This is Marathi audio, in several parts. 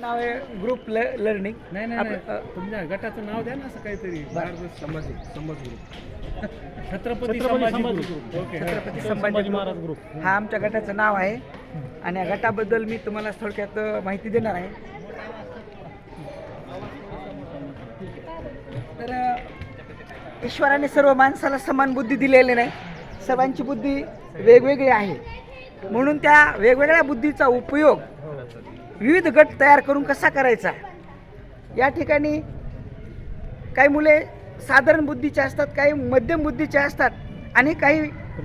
नाव आहे ग्रुप लर्निंग नाही नाही. तुमच्या गटाचं नाव द्या ना असं काहीतरी. Sambhaji संभाज group Chhatrapati Chhatrapati Sambhaji Sambhaji group okay Chhatrapati Sambhaji Sambhaji Maharaj group हा आमच्या गटाचं नाव आहे. आणि या गटाबद्दल मी तुम्हाला थोडक्यात माहिती देणार आहे. तर ईश्वराने सर्व माणसाला समान बुद्धी दिलेली नाही. सर्वांची बुद्धी वेगवेगळी आहे. म्हणून त्या वेगवेगळ्या बुद्धीचा उपयोग विविध गट तयार करून कसा करायचा? या ठिकाणी काही मुले साधारण बुद्धीचे असतात काही मध्यम बुद्धीचे असतात आणि काही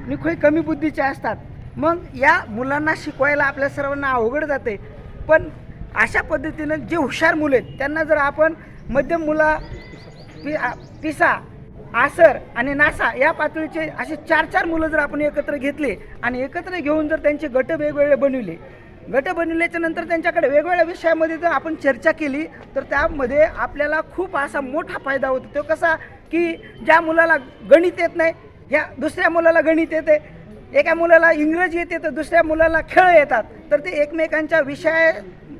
निखोळी कमी बुद्धीचे असतात. मग या मुलांना शिकवायला आपल्या सर्वांना अवघड जाते. पण अशा पद्धतीनं जे हुशार मुले आहेत त्यांना जर आपण मध्यम मुला पि पिसा आसर आणि नासा या पातळीचे असे चार चार मुलं जर आपण एकत्र घेतले आणि एकत्र घेऊन जर त्यांचे गट वेगवेगळे बनविले गट बनविल्याच्या नंतर त्यांच्याकडे वेगवेगळ्या विषयामध्ये जर आपण चर्चा केली तर त्यामध्ये आपल्याला खूप असा मोठा फायदा होतो. तो कसा की ज्या मुलाला गणित येत नाही ह्या दुसऱ्या मुलाला गणित येते. एका मुलाला इंग्रजी येते तर दुसऱ्या मुलाला खेळ येतात. तर ते एकमेकांच्या विषया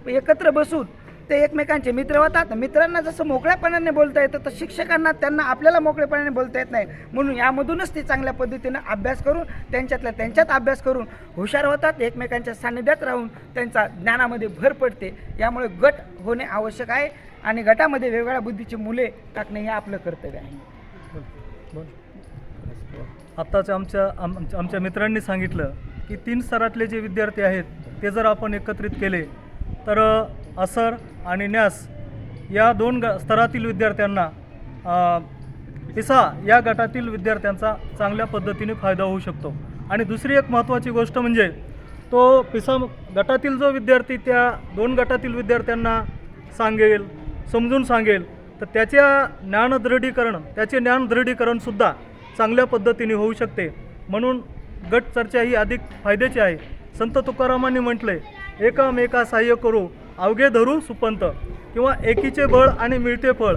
एकत्र बसून ते एकमेकांचे मित्र होतात. मित्रांना जसं मोकळ्यापणाने बोलता येतं तर शिक्षकांना त्यांना आपल्याला मोकळेपणाने बोलता येत नाही. म्हणून यामधूनच ते चांगल्या पद्धतीनं अभ्यास करून त्यांच्यातल्या त्यांच्यात अभ्यास करून हुशार होतात. एकमेकांच्या सान्निध्यात राहून त्यांचा ज्ञानामध्ये भर पडते. यामुळे गट होणे आवश्यक आहे आणि गटामध्ये वेगवेगळ्या बुद्धीची मुले टाकणे हे आपलं कर्तव्य आहे. आत्ताच आमच्या आमच्या मित्रांनी सांगितलं की तीन स्तरातले जे विद्यार्थी आहेत ते जर आपण एकत्रित केले तर असर आणि न्यास या दोन ग स्तरातील विद्यार्थ्यांना अ, पिसा या गटातील विद्यार्थ्यांचा चांगल्या पद्धतीने फायदा होऊ शकतो. आणि दुसरी एक महत्त्वाची गोष्ट म्हणजे तो पिसा गटातील जो विद्यार्थी त्या दोन गटातील विद्यार्थ्यांना सांगेल समजून सांगेल तर त्याच्या ज्ञान दृढीकरण त्याचे ज्ञान दृढीकरणसुद्धा चांगल्या पद्धतीने होऊ शकते. म्हणून गट चर्चा ही अधिक फायद्याची आहे. संत तुकारामांनी म्हटले एकामेका सहाय्य करू अवघे धरू सुपंत किंवा एकीचे बळ आणि मिळते फळ.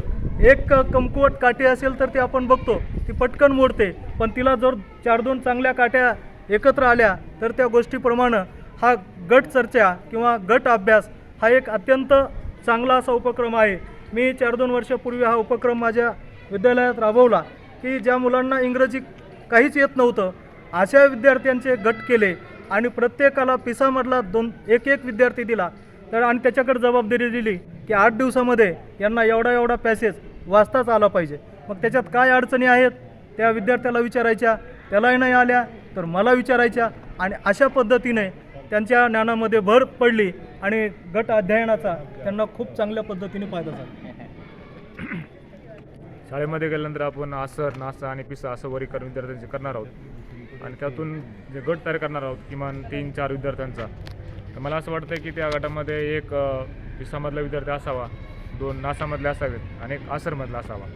एक कमकुवट काठी असेल तर ती आपण बघतो ती पटकन मोडते. पण तिला जर चार दोन चांगल्या काठ्या एकत्र आल्या तर त्या गोष्टीप्रमाणे हा गट चर्चा किंवा गट अभ्यास हा एक अत्यंत चांगला असा उपक्रम आहे. मी चार दोन वर्षापूर्वी हा उपक्रम माझ्या विद्यालयात राबवला की ज्या मुलांना इंग्रजी काहीच येत नव्हतं अशा विद्यार्थ्यांचे गट केले आणि प्रत्येकाला पिसामधला दोन एक एक विद्यार्थी दिला. तर आणि त्याच्याकडे जबाबदारी दिली की आठ दिवसामध्ये यांना एवढा एवढा पॅसेज वाचताच आला पाहिजे. मग त्याच्यात काय अडचणी आहेत? त्या विद्यार्थ्याला विचारायच्या त्यालाही नाही आल्या तर मला विचारायच्या आणि अशा पद्धतीने त्यांच्या ज्ञानामध्ये भर पडली आणि गट अध्ययनाचा त्यांना खूप चांगल्या पद्धतीने फायदा झाला. शाळेमध्ये गेल्यानंतर आपण आसर नासा आणि पिसा असं वर्गीकरण विद्यार्थ्यांचे करणार आहोत. आणि त्यातून जे गट तयार करणार आहोत किमान तीन चार विद्यार्थ्यांचा तर मला असं वाटतं की त्या गटामध्ये एक विसामधला पिसामधला विद्यार्थी असावा. दोन नासामधले असावेत आणि एक आसरमधला असावा.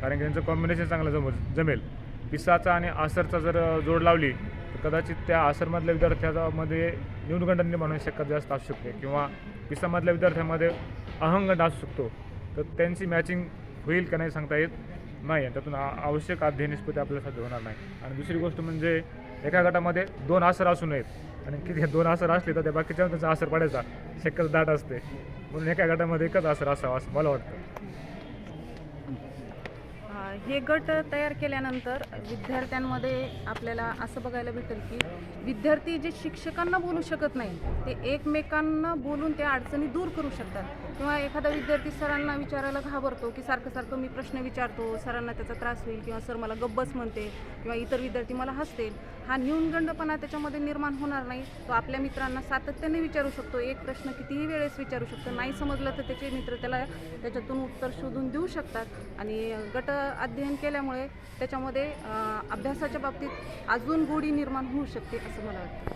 कारण की त्यांचं कॉम्बिनेशन चांगलं जम जमेल. पिसाचा आणि आसरचा जर जोड लावली तर कदाचित त्या आसरमधल्या विद्यार्थ्यामध्ये न्यूनगंड निर्माण होण्याची शक्यता जास्त असू शकते किंवा पिसामधल्या विद्यार्थ्यामध्ये अहंगंड असू शकतो. तर त्यांची मॅचिंग होईल का नाही सांगता येत नाही त्यातून आवश्यक अध्ययन निष्पत्ती आपल्याला साध्य होणार नाही. आणि दुसरी गोष्ट म्हणजे एका गटामध्ये दोन आसर असू नयेत. आणि किती दोन आसर असले तर त्या बाकीच्या त्यांचा आसर पडायचा. शक्यता दाट असते. म्हणून एका गटामध्ये एकच आसर असावा असं मला वाटतं. हे गट तयार केल्यानंतर विद्यार्थ्यांमध्ये आपल्याला असं बघायला भेटेल की विद्यार्थी जे शिक्षकांना बोलू शकत नाही ते एकमेकांना बोलून त्या अडचणी दूर करू शकतात. किंवा एखादा विद्यार्थी सरांना विचारायला घाबरतो की सारखं सारखं मी प्रश्न विचारतो सरांना त्याचा त्रास होईल किंवा सर मला गब्बस म्हणते किंवा इतर विद्यार्थी मला हसतील हा न्यूनगंडपणा त्याच्यामध्ये निर्माण होणार नाही. तो आपल्या मित्रांना सातत्याने विचारू शकतो एक प्रश्न कितीही वेळेस विचारू शकतो. नाही समजलं तर त्याचे मित्र त्याला त्याच्यातून उत्तर शोधून देऊ शकतात. आणि गट अध्ययन केल्यामुळे त्याच्यामध्ये अभ्यासाच्या बाबतीत अजून गोडी निर्माण होऊ शकते असं मला वाटतं.